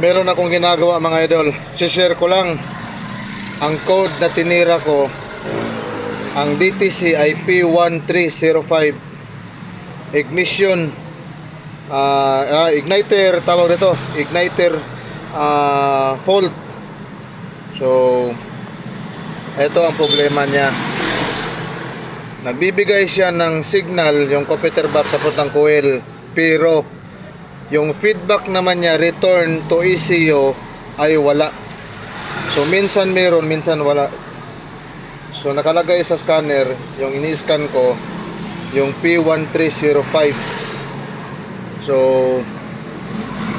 meron akong ginagawa mga idol. share ko lang ang code na tinira ko. Ang DTC ay P1305 ignition ah, ah, igniter tawag dito igniter ah, fault so ito ang problema niya nagbibigay siya ng signal yung computer box sa puntang coil pero yung feedback naman niya return to ECU ay wala. So minsan meron minsan wala. So nakalagay sa scanner yung ini-scan ko yung P1305 so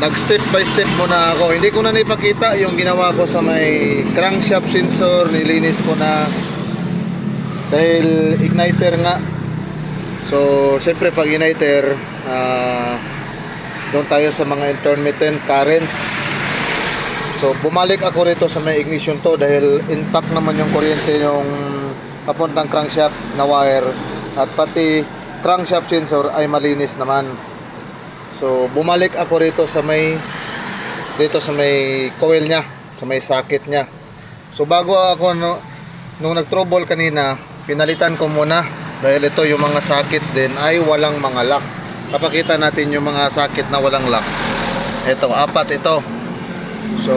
nag step by step muna ako. Hindi ko na naipakita yung ginawa ko sa may crankshaft sensor nilinis ko na. Dahil igniter nga. So syempre pag igniter ah doon tayo sa mga intermittent current so bumalik ako rito sa may ignition to dahil intact naman yung kuryente yung papuntang crankshaft na wire. At pati crankshaft sensor ay malinis naman. So bumalik ako rito sa may dito sa may coil niya sa may socket niya. So bago ako no, nung nag-trouble kanina pinalitan ko muna dahil ito yung mga socket din ay walang mga lock papakita natin yung mga socket na walang lock. Ito apat ito. So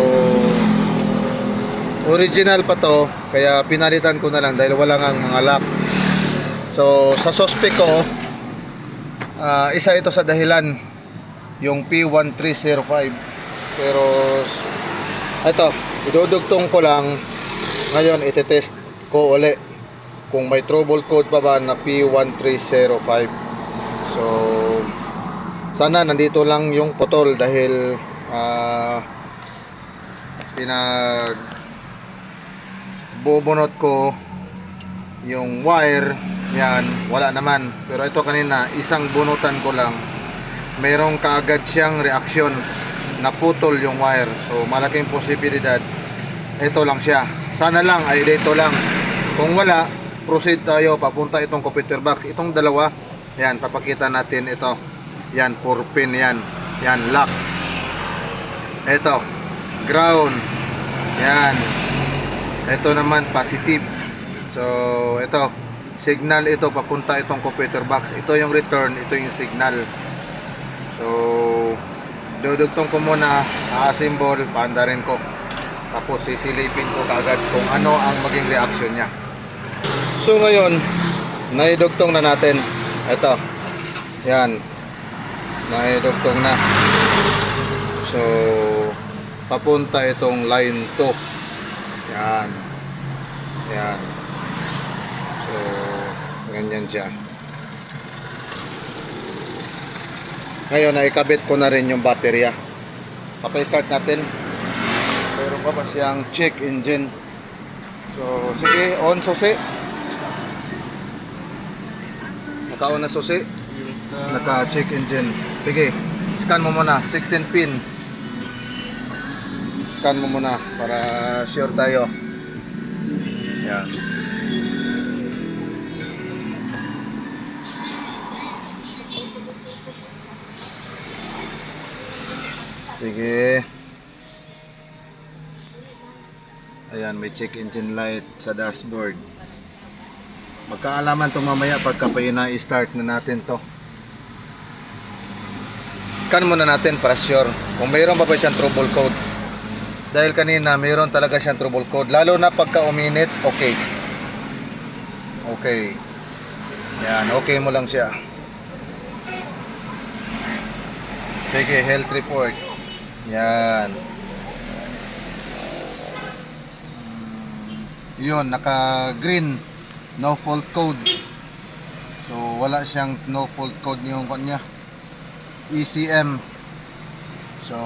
original pa to kaya pinalitan ko na lang dahil wala nga mga lock. So sa suspect ko ah, isa ito sa dahilan yung P1305 pero ito idudugtong ko lang. Ngayon itetest ko uli kung may trouble code pa ba na P1305 so sana nandito lang yung putol dahil ah pinag bubunot ko yung wire. Yan wala naman. Pero ito kanina isang bunutan ko lang. Mayroong kaagad siyang reaksyon naputol yung wire. So malaking posibilidad ito lang siya. Sana lang ay dito lang. Kung wala proceed tayo papunta itong computer box. Itong dalawa yan papakita natin ito yan 4 pin yan. Yan lock. Ito ground. Yan. Ito naman positive. So ito signal ito papunta itong computer box. Ito yung return ito yung signal. So dudugtong ko muna a-assemble paandarin ko. Tapos sisilipin ko kaagad kung ano ang maging reaction niya. So ngayon naidugtong na natin. Ito yan naidugtong na. So papunta itong line 2 yan. Yan. So ganyan siya. Ngayon ay kabit ko na rin yung baterya. Papa-start natin. Meron pa ba siyang check engine? So sige on susi. Naka-on na susi naka check engine. Sige scan mo muna. 16 pin. Scan mo muna para sure tayo. Yan. Sige. Ayan may check engine light sa dashboard. Magkaalaman to mamaya pagka pa ina-start na natin to scan muna natin para sure kung mayroon pa ba siyang trouble code. Dahil kanina mayroon talaga siyang trouble code lalo na pagka uminit okay. Okay. Yan okay mo lang siya. Sige health report. Yan. Yun naka green no fault code. So wala siyang no fault code yung kanya ECM so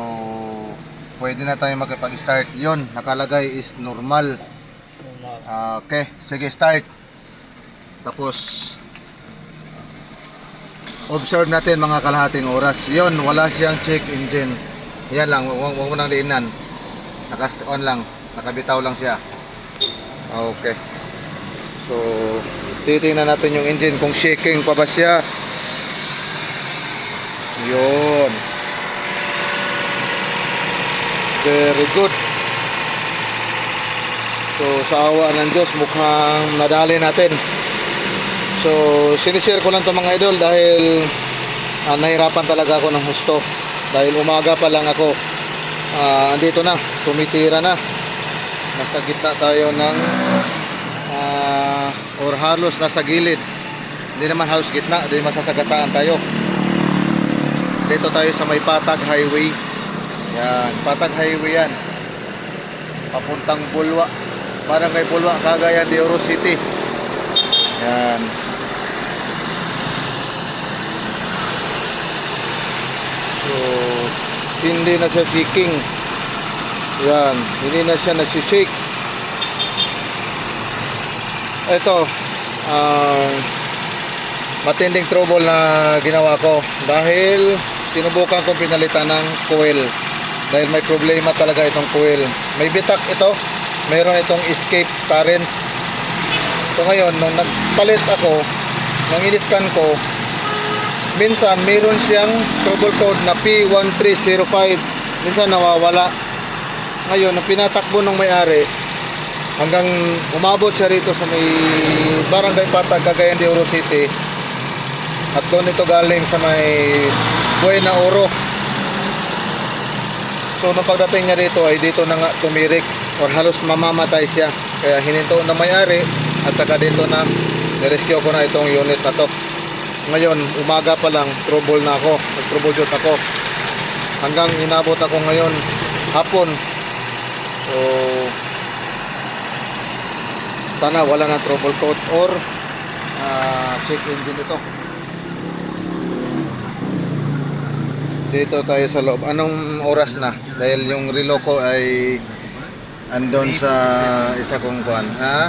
pwede na tayo makipag-start. Yun nakalagay is normal. Okay sige start. Tapos observe natin mga kalahating oras. Yun wala siyang check engine. Yan lang huwag huwag mo nang diinan naka on lang nakabitaw lang siya. Okay. So titingnan natin yung engine kung shaking pa ba siya yun Very good. So, sa awa ng Diyos, mukhang nadali natin. So, sinishare ko lang to mga idol dahil ah, nahirapan talaga ako ng husto. Dahil umaga pa lang ako. Ah, andito na, tumitira na. Nasa gitna tayo ng ah, or halos nasa gilid. Hindi naman halos gitna, hindi masasagasaan tayo. Dito tayo sa may Patag Highway. Yan, Patag Highway yan. Papuntang Bulwa. Parang kay Bulwa, Cagayan de Oro City. Yan. So, hindi na siya shaking. Yan, hindi na siya nagsishake. Ito, ah, matinding trouble na ginawa ko dahil sinubukan kong pinalitan ng coil dahil may problema talaga itong coil may bitak ito. Mayroon itong escape current. So ngayon nung nagpalit ako nung in-scan ko minsan mayroon siyang trouble code na P1305 minsan nawawala. Ngayon nung pinatakbo ng may-ari hanggang umabot siya rito sa may barangay Patag Cagayan de Oro City. At doon ito galing sa may Buena Oro. So nung pagdating niya dito ay dito na nga tumirik or halos mamamatay siya. Kaya hininto na may-ari at saka dito na nirescue ko na itong unit na to. Ngayon, umaga pa lang, trouble na ako. Nag-troubleshoot ako. Hanggang inabot ako ngayon, hapon. So, sana wala na trouble code or ah, check engine ito. Dito tayo sa loob. Anong oras na? Dahil yung relo ko ay andon sa isa kong kwan. Ha?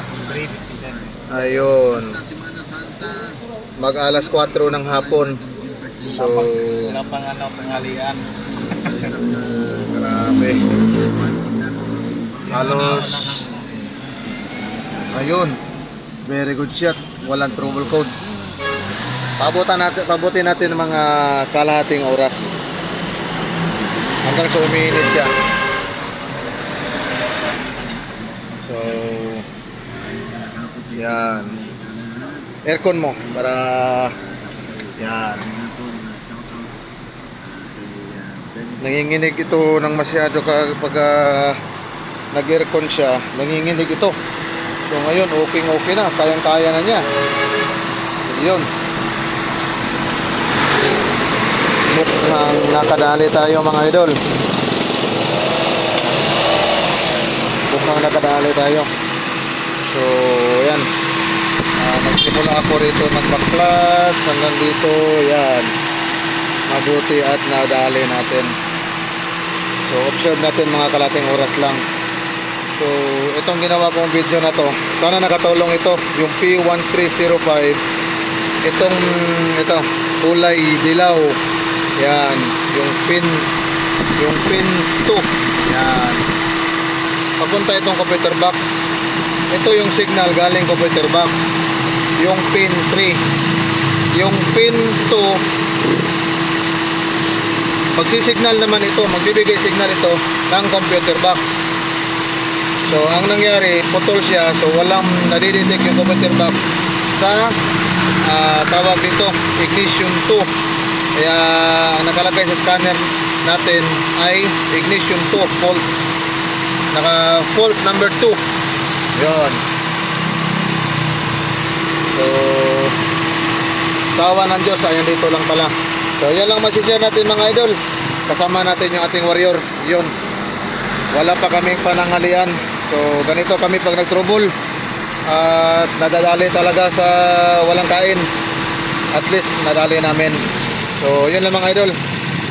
Ayun. Mag alas 4 ng hapon. So, Wala pang ano, panghalian. grabe. Halos, ayun. Very good shot. Walang trouble code. Pabutan natin, pabutin natin mga kalahating oras. Hanggang sa umiinit siya. So, yan. Aircon mo para yan. Nanginginig ito ng masyado kapag ah, nag-aircon siya, nanginginig ito. So ngayon, okay okay na, kayang-kaya na niya. Yun. Mukhang nakadali tayo mga idol. Mukhang nakadali tayo. So, yan. Ah, nagsimula ako rito magbaklas hanggang dito, yan. Mabuti at nadali natin. So, observe natin mga kalating oras lang. So, itong ginawa kong video na to, sana nakatulong ito, yung P1305, itong, ito, kulay dilaw, yan, yung pin, yung pin 2, yan. Papunta itong computer box, ito yung signal galing computer box, yung pin 3, yung pin 2, Magsisignal naman ito, magbibigay signal ito ng computer box. So, ang nangyari, putol siya, so walang nadidetect yung computer box sa ah, tawag dito, ignition 2. Kaya, ang nakalagay sa scanner natin ay ignition 2, fault. Naka fault number 2. Yon. So, sa awa ng Diyos, ayan dito lang pala. So, yan lang masishare natin mga idol. Kasama natin yung ating warrior. Yun. Wala pa kaming pananghalian. So, ganito kami pag nag-trouble. At nadadali talaga sa walang kain. At least, nadali namin. So, yun lang mga idol.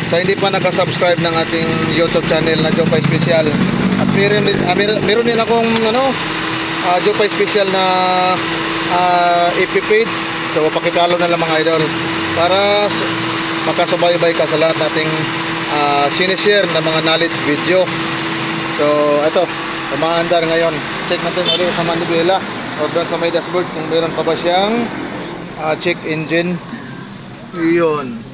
Sa hindi pa nakasubscribe ng ating YouTube channel na Jopay Special. At meron, ah, meron, meron din akong ano, uh, Jopay Special na ah, FB page. So, pakipalo na lang mga idol. Para makasubaybay ka sa lahat nating uh, sinishare na mga knowledge video. So, ito, umaandar ngayon. Check natin ulit sa manibela o doon sa may dashboard kung meron pa ba siyang ah, check engine. Yun.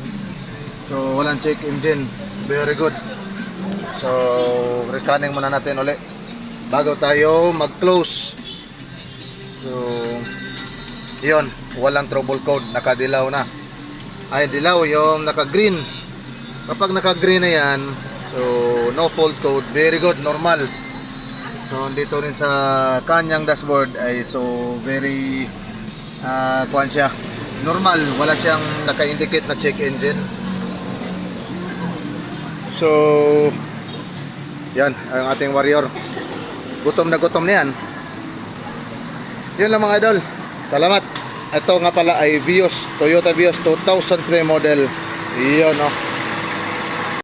So, walang check engine. Very good. So, rescanning muna natin uli bago tayo mag-close. So, yun, walang trouble code, nakadilaw na. Ay, dilaw yung naka-green. Kapag naka-green na yan, so no fault code, very good, normal. So, dito rin sa kanyang dashboard ay so very ah kuan siya. Normal, wala siyang naka-indicate na check engine. So, yan, ang ating warrior. Gutom na gutom na yan. Lang mga idol. Salamat. Ito nga pala ay Vios, Toyota Vios 2003 model. Yun oh.